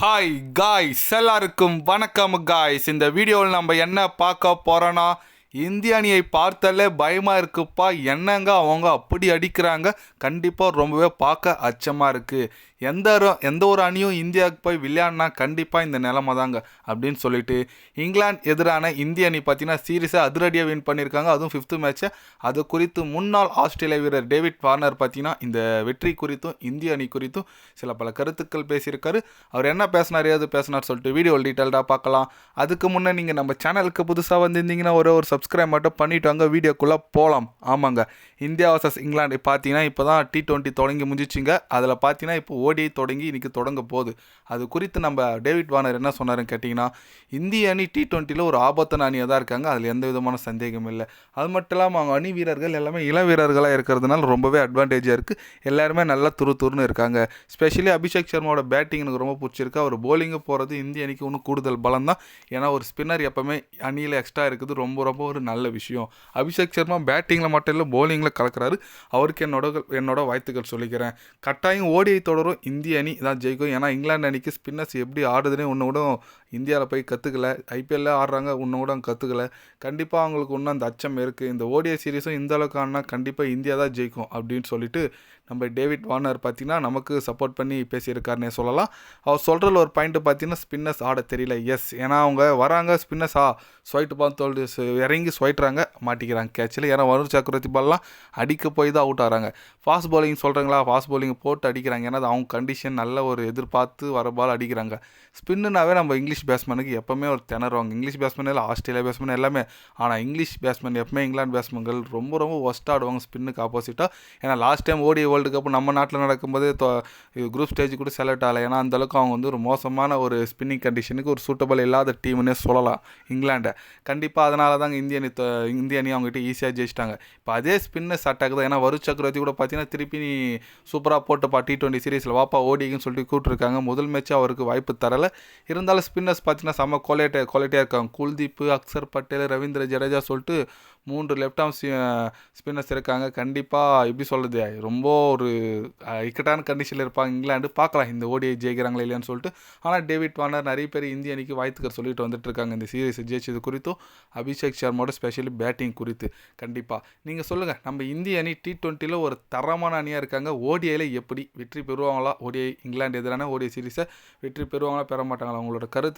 Hi guys எல்லாருக்கும் வணக்கம் guys இந்த வீடியோவில் நம்ம என்ன பார்க்க போகிறோன்னா இந்திய அணியை பார்த்தாலே பயமாக இருக்குப்பா. என்னங்க அவங்க அப்படி அடிக்கிறாங்க? கண்டிப்பாக ரொம்பவே பார்க்க அச்சமாக இருக்குது எந்த ஒரு- எந்த ஒரு அணியும் இந்தியாவுக்கு போய் விளையாடினா கண்டிப்பாக இந்த நிலமை தாங்க அப்படின்னு சொல்லிட்டு இங்கிலாந்து எதிரான இந்திய அணி பார்த்தீங்கன்னா சீரியஸாக அதிரடியாக வின் பண்ணியிருக்காங்க. அதுவும் ஃபிஃப்த்து மேட்ச்சை அது குறித்து முன்னாள் ஆஸ்திரேலிய வீரர் டேவிட் வார்னர் பார்த்தீங்கன்னா இந்த வெற்றி குறித்தும் இந்திய அணி குறித்தும் சில பல கருத்துக்கள் பேசியிருக்காரு. அவர் என்ன பேசினார் ஏது பேசினார் சொல்லிட்டு வீடியோ டீட்டெயில்டாக பார்க்கலாம். அதுக்கு முன்னே நீங்கள் நம்ம சேனலுக்கு புதுசாக வந்திருந்தீங்கன்னா ஒரே ஒரு சப்ஸ்கிரைப் மட்டும் பண்ணிட்டு வாங்க. வீடியோக்குள்ளே போகலாம் ஆமாங்க. இந்தியா வர்சஸ் இங்கிலாந்து பார்த்தீங்கன்னா இப்போ தான் டி டுவெண்ட்டி தொடங்கி முடிஞ்சிச்சிங்க. அதில் பார்த்தீங்கன்னா இப்போ ஓடியை தொடங்கி இன்றைக்கி தொடங்க போகுது. அது குறித்து நம்ம டேவிட் வார்னர் என்ன சொன்னாருன்னு கேட்டிங்கன்னா இந்திய அணி டி டுவெண்ட்டியில் ஒரு ஆபத்தான அணியாக தான் இருக்காங்க. அதில் எந்த விதமான சந்தேகம் இல்லை. அது மட்டும் இல்லாமல் அவங்க அணி வீரர்கள் எல்லாமே இளம் வீரர்களாக இருக்கிறதுனால ரொம்பவே அட்வான்டேஜாக இருக்குது எல்லாருமே நல்லா துரு துருன்னு இருக்காங்க. ஸ்பெஷலி அபிஷேக் சர்மாவோட பேட்டிங் எனக்கு ரொம்ப பிடிச்சிருக்கு. அவர் போலிங்கு போகிறது இந்திய அணிக்கு இன்னும் கூடுதல் பலம் தான் ஏன்னா ஒரு ஸ்பின்னர் எப்போவுமே அணியில் எக்ஸ்ட்ரா இருக்குது. ரொம்ப ரொம்ப ஒரு நல்ல விஷயம். அபிஷேக் சர்மா பேட்டிங்கில் மட்டும் இல்லை போலிங்கில் கலக்கிறாரு. அவருக்கு என்னோட என்னோட வாழ்த்துக்கள் சொல்லிக்கிறேன். கட்டாயம் ஓடிஐ தொடரும். இந்திய அணி தான் ஜெயிக்கும். ஏன்னா இங்கிலாந்து அணிக்கு ஸ்பின்னர்ஸ் எப்படி ஆடுதுன்னு ஒன்று கூட இந்தியாவில் போய் கற்றுக்கல ஐபிஎல்ல ஆடுறாங்க இன்னும் கூட கற்றுக்கல கண்டிப்பாக அவங்களுக்கு இன்னும் அந்த அச்சம் இருக்குது இந்த ஓடிஐ சீரீஸும் இந்த அளவுக்கு ஆனால் கண்டிப்பாக இந்தியா தான் ஜெயிக்கும் அப்படின்னு சொல்லிட்டு நம்ம டேவிட் வார்னர் பார்த்தீங்கன்னா நமக்கு சப்போர்ட் பண்ணி பேசியிருக்காருன்னே சொல்லலாம். அவர் சொல்கிறதுல ஒரு பாயிண்ட்டு பார்த்தீங்கன்னா ஸ்பின்னர்ஸ் ஆட தெரியல. எஸ் ஏன்னா அவங்க வராங்க ஸ்பின்னஸ் ஆ ஸ்வைட்டு பால் தோல்டு இறங்கி ஸ்வைட்றாங்க மாட்டிக்கிறாங்க. கேட்சில் ஏன்னா வருண் சக்கரவர்த்தி பால்லாம் அடிக்க போய் தான் அவுட் ஆகிறாங்க ஃபாஸ்ட் பவுலிங் சொல்கிறாங்களா ஃபாஸ்ட் பவுலிங் போட்டு அடிக்கிறாங்க. ஏன்னா அவங்க கண்டிஷன் நல்ல ஒரு எதிர்பார்த்து வர பால் அடிக்கிறாங்க. ஸ்பின்னுனாவே நம்ம இங்கிலீஷ் பேட்ஸ்மேனுக்கு எப்போவுமே ஒரு திணறுவாங்க. இங்கிலீஷ் பேட்ஸ்மேன் இல்லை ஆஸ்திரேலியா பேட்ஸ்மேன் எல்லாமே. ஆனால் இங்கிலீஷ் பேட்ஸ்மேன் எப்பவுமே இங்கிலாந்து பேட்ஸ்மேன்கள் ரொம்ப ரொம்ப ஒஸ்ட் ஆடுவாங்க ஸ்பின்னுக்கு ஆப்போசிட்டாக ஏன்னா last time ODI world cup நம்ம நாட்டில் நடக்கும்போது குரூப் ஸ்டேஜ் கூட செலக்ட் ஆகலை. ஏன்னா அந்த அளவுக்கு அவங்க வந்து ஒரு மோசமான ஒரு ஸ்பின்னிங் கண்டிஷனுக்கு ஒரு சூட்டபிள் இல்லாத டீம்னே சொல்லலாம் இங்கிலாண்டை கண்டிப்பாக அதனால தாங்க இந்திய அணி இந்திய அணி அவங்ககிட்ட ஈஸியாக ஜெயிச்சிட்டாங்க. இப்போ அதே ஸ்பின்னஸ் அட்டாக் தான் ஏன்னா வருண் சக்கரவர்த்தி கூட பார்த்தீங்கன்னா திருப்பி நீ சூப்பராக போட்டுப்பா டி ட்வெண்ட்டி சீரீஸில் வாப்பா ஓடிக்குன்னு சொல்லிட்டு கூப்பிட்டுருக்காங்க முதல் மேட்ச் அவருக்கு வாய்ப்பு தரலை. இருந்தாலும் ஸ்பின்னர்ஸ் பார்த்தீங்கன்னா செம்ம குவாலிட்டி குவாலிட்டியாக இருக்காங்க. குல்தீப் அக்சர் பட்டேல் ரவீந்திர ஜடேஜா சொல்லிட்டு மூன்று லெஃப்ட் ஆர்ம் ஸ்பின்னர்ஸ் இருக்காங்க. கண்டிப்பாக எப்படி சொல்கிறது ரொம்ப ஒரு இக்கட்டான கண்டிஷனில் இருப்பாங்க. இங்கிலாண்டு பார்க்கலாம். இந்த ஓடிஐ ஜெயிக்கிறாங்களே இல்லையான்னு சொல்லிட்டு. ஆனால் டேவிட் வார்னர் நிறைய பேர் இந்திய அணிக்கு வாழ்த்துக்கள் சொல்லிட்டு வந்துட்டு இருக்காங்க. இந்த சீரிஸ் ஜெயிச்சது குறித்தும் அபிஷேக் சர்மாவோட ஸ்பெஷலி பேட்டிங் குறித்து. கண்டிப்பாக நீங்கள் சொல்லுங்கள் நம்ம இந்திய அணி டி ட்வெண்ட்டியில் ஒரு தரமான அணியாக இருக்காங்க. ஓடிஐயில் எப்படி வெற்றி பெறுவாங்களா? ஓடிஐ இங்கிலாந்து எதிரான ஓடிஐ சீரிஸை வெற்றி பெறுவாங்களா? பெற மாட்டாங்களா? உங்களோட கருத்து